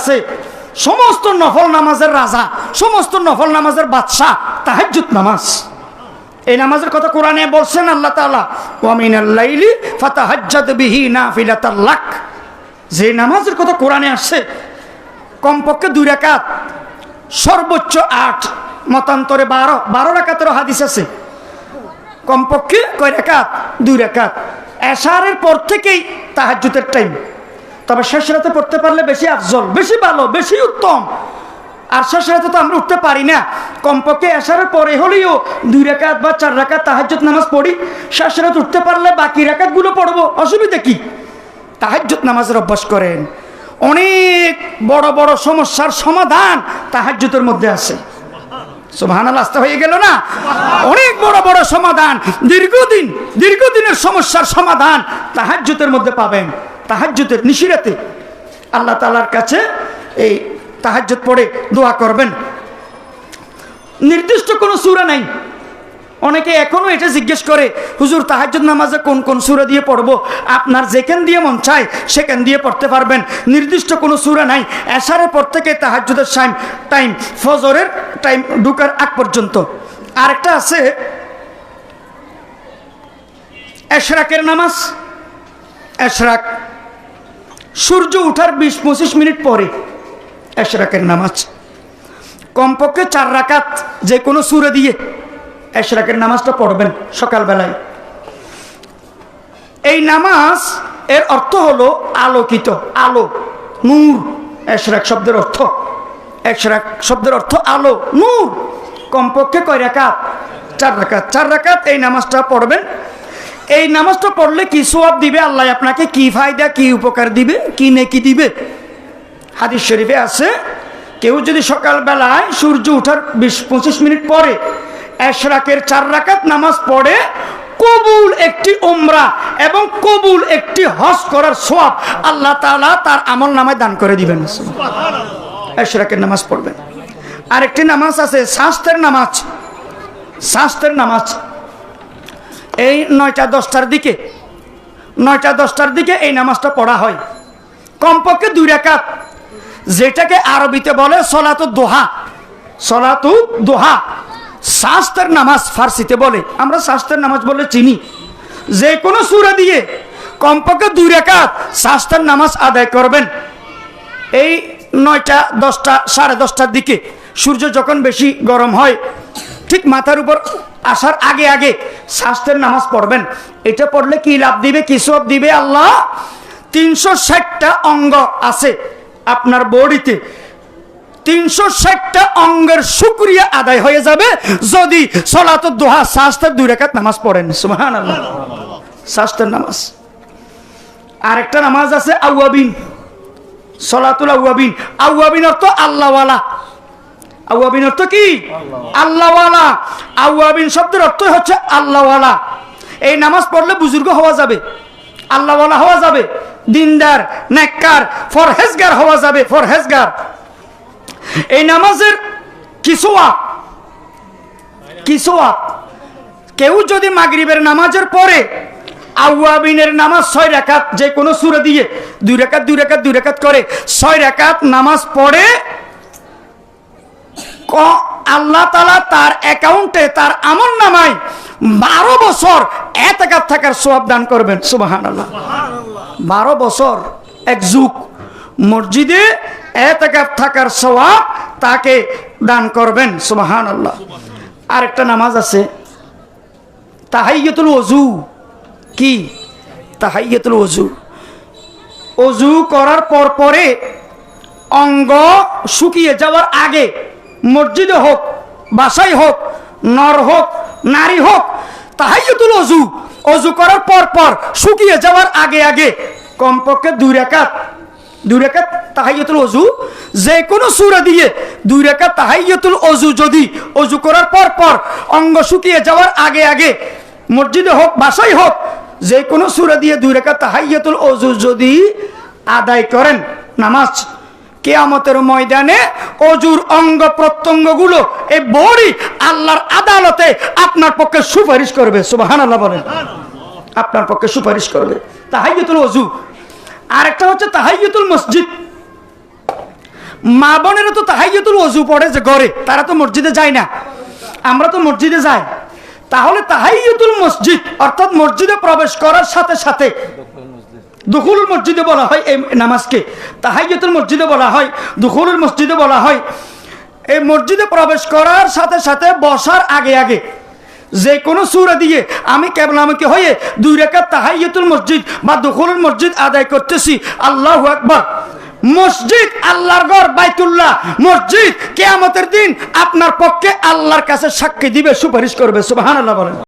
আছে। সমস্ত নফল নামাজের রাজা, সমস্ত নফল নামাজের বাদশাহ, তাহাজ্জুদ নামাজ। এই নামাজের কথা কোরআনে বলছেন আল্লাহ যে নামাজের কথা কোরআনে আসছে, কমপক্ষে দুই রাকাত, সর্বোচ্চ আট, মতান্তরে বারো বারো রাকাতেরও হাদিস আছে। কমপক্ষে কয় রেখাত দুই রেখাত এশারের পর থেকেই তাহাজ্জুদের টাইম তবে শেষ রাতে পড়তে পারলে বেশি আফজল, বেশি ভালো, বেশি উত্তম। আর শেষ রাতে তো আমরা উঠতে পারি না। কমপক্ষে এশারের পরে হলেও দুই রেখাত বা চার রেখাত তাহাজ্জুদ নামাজ পড়ি। শেষ রাতে উঠতে পারলে বাকি রেখাতগুলো পড়ব। অসুবিধা কি? তাহাজ্জুদ নামাজের অভ্যাস করেন। অনেক বড় বড় সমস্যার সমাধান তাহাজ্জুদের মধ্যে আছে। সুবহান আস্তে হয়ে গেল না? অনেক বড় বড় সমাধান, দীর্ঘদিন, দীর্ঘদিনের সমস্যার সমাধান তাহাজ্জুতের মধ্যে পাবেন। তাহাজ্জুতের নিশিরাতে আল্লাহ তালার কাছে এই তাহাজ্জুদ পড়ে দোয়া করবেন। নির্দিষ্ট কোনো সুরা নাই। অনেকে এখনও এটা জিজ্ঞেস করে, হুজুর, তাহাজ্জুদ নামাজে কোন কোন সুরা দিয়ে পড়ব? আপনার যেখান দিয়ে মন চায়, সেখান দিয়ে পড়তে পারবেন। নির্দিষ্ট কোনো সুরা নাই। এশারের পর থেকে তাহাজ্জুদের টাইম টাইম ফজরের টাইম ঢুকার আগ পর্যন্ত। আরেকটা আছে, এশরাকের নামাজ। এশরাক সূর্য উঠার বিশ পঁচিশ মিনিট পরে এশরাকের নামাজ। কমপক্ষে চার রাকাত যে কোনো সুরে দিয়ে এশরাকের নামাজটা পড়বেন সকালবেলায়। এই নামাজ এর অর্থ হলো আলোকিত, আলো, নূর। এশরাক শব্দের অর্থ এশরাক শব্দের অর্থ আলো, নূর। কমপক্ষে কয় রাকাত? চার রাকাত। চার রাকাত এই নামাজটা পড়বেন এই নামাজটা পড়লে কি সোয়াব দিবে? আল্লাহ আপনাকে কি ফায়দা, কি উপকার দিবে, কি নেকি দিবে? হাদিস শরীফে আছে, কেউ যদি সকালবেলায় সূর্য ওঠার বিশ, পঁচিশ মিনিট পরে এশরাকের চার রাকাত নামাজ পড়ে, কবুল একটি ওমরা এবং কবুল একটি হজ করার সোয়াব আল্লাহ তালা তার আমল নামায় দান করে দিবেন। এশরাকের নামাজ পড়বেন। আরেকটি নামাজ আছে স্বাস্থ্যের নামাজ। স্বাস্থ্যের নামাজ। এই নয়টা দশটার দিকে, নয়টা দশটার দিকে এই নামাজটা পড়া হয়। কমপক্ষে দুই রাকাত যেটাকে আরবিতে বলে সলাতু দোহা। সলাতু দোহা, শাস্তের নামাজ ফার্সিতে বলে। আমরা শাস্তের নামাজ বলে চিনি। যে কোনো সুরা দিয়ে কমপক্ষে দুই রেখাত শাস্তের নামাজ আদায় করবেন। এই নয়টা দশটা, সাড়ে দশটার দিকে সূর্য যখন বেশি গরম হয়, ঠিক মাথার উপর আসার আগে আগে স্বাস্থ্যের নামাজ পড়বেন। এটা পড়লে কি লাভ দিবে, কি সব দিবে আল্লাহ? তিনশো ষাটটা অঙ্গ আছে আপনার বডিতে। তিনশো ষাটটা অঙ্গের শুক্রিয়া আদায় হয়ে যাবে যদি সলাত দোহা শাস্ত্রের দুই রেখাত নামাজ পড়েন। সুহান শাস্ত্রের নামাজ। আরেকটা নামাজ আছে আউয়াবিন। সলাতুল আউয়াবিন। আউয়াবিন অর্থ আল্লাহওয়ালা। আউয়াবিন অর্থ কি? আল্লাহওয়ালা। আউয়াবিন শব্দের অর্থ হচ্ছে আল্লাহওয়ালা। এই নামাজ পড়লে বুজুর্গ হওয়া যাবে, আল্লাহওয়ালা হওয়া যাবে, দিনদার, নেককার, ফরহেজগার হওয়া যাবে, ফরহেজগার। এই নামাজের কিসোয়া কিসোয়া। কেউ যদি মাগরিবের নামাজের পরে আউয়াবিনের নামাজ ছয় রেখাত যে কোনো সুরে দিয়ে দুই রেখাত দুই রেখাত দুই রেখাত করে, ছয় রেখাত নামাজ পড়ে ক- আল্লাহ তালা তার অ্যাকাউন্টে তার আমল নামায় বারো বছর এতেকাত থাকার সোয়াব দান করবেন সুবাহান আল্লাহ বারো বছর এক যুগ মসজিদে এতেকাত থাকার সোয়াব তাকে দান করবেন সুবাহান আল্লাহ আরেকটা নামাজ আছে তাহাইয়াতুল ওজু কি? তাহাইয়াতুল ওজু অজু করার পর পরে অঙ্গ শুকিয়ে যাওয়ার আগে মসজিদে হোক বাসাই হোক, নর হোক, নারী হোক, তাহাইয়াতুল অজু। অজু করার পর পর শুকিয়ে যাওয়ার আগে আগে কমপক্ষে দুই রেখাত দুই রেখাত তাহাইয়াতুল অজু যে কোনো সুরা দিয়ে দুই রেখাত তাহাইয়াতুল অজু যদি অজু করার পর পর অঙ্গ শুকিয়ে যাওয়ার আগে আগে মসজিদে হোক বাসাই হোক যে কোনো সুরা দিয়ে দুই রেখা তাহাইয়াতুল অজু যদি আদায় করেন, নামাজ কেয়ামতের ময়দানে অজুর অঙ্গ প্রত্যঙ্গগুলো এই বড়ি আল্লাহর আদালতে আপনার পক্ষে সুপারিশ করবে আল্লাহ বলেন। আপনার পক্ষে সুপারিশ করবে। তাহাইয়াতুল অজু আরেকটা হচ্ছে তাহাইয়াতুল মসজিদ। মা বোনেরা তো তাহাইয়াতুল অজু পড়ে যে ঘরে, তারা তো মসজিদে যায় না। আমরা তো মসজিদে যাই। তাহলে তাহাইয়াতুল মসজিদ, অর্থাৎ মসজিদে প্রবেশ করার সাথে সাথে দুখুল মসজিদে বলা হয় এই নামাজকে। তাহাইয়াতুল মসজিদে বলা হয়, দুখুলুল মসজিদে বলা হয়, এই মসজিদে প্রবেশ করার সাথে সাথে বসার আগে আগে যে কোনো সুরা দিয়ে আমি কেবলামুখী হয়ে দুই রেখা তাহাইয়াতুল মসজিদ বা দুখুলুল মসজিদ আদায় করতেছি। আল্লাহু আকবার। মসজিদ আল্লাহর ঘর, বাইতুল্লাহ। মসজিদ কেয়ামতের দিন আপনার পক্ষে আল্লাহর কাছে সাক্ষী দিবে, সুপারিশ করবে। সুবহানাল্লাহ বলেন।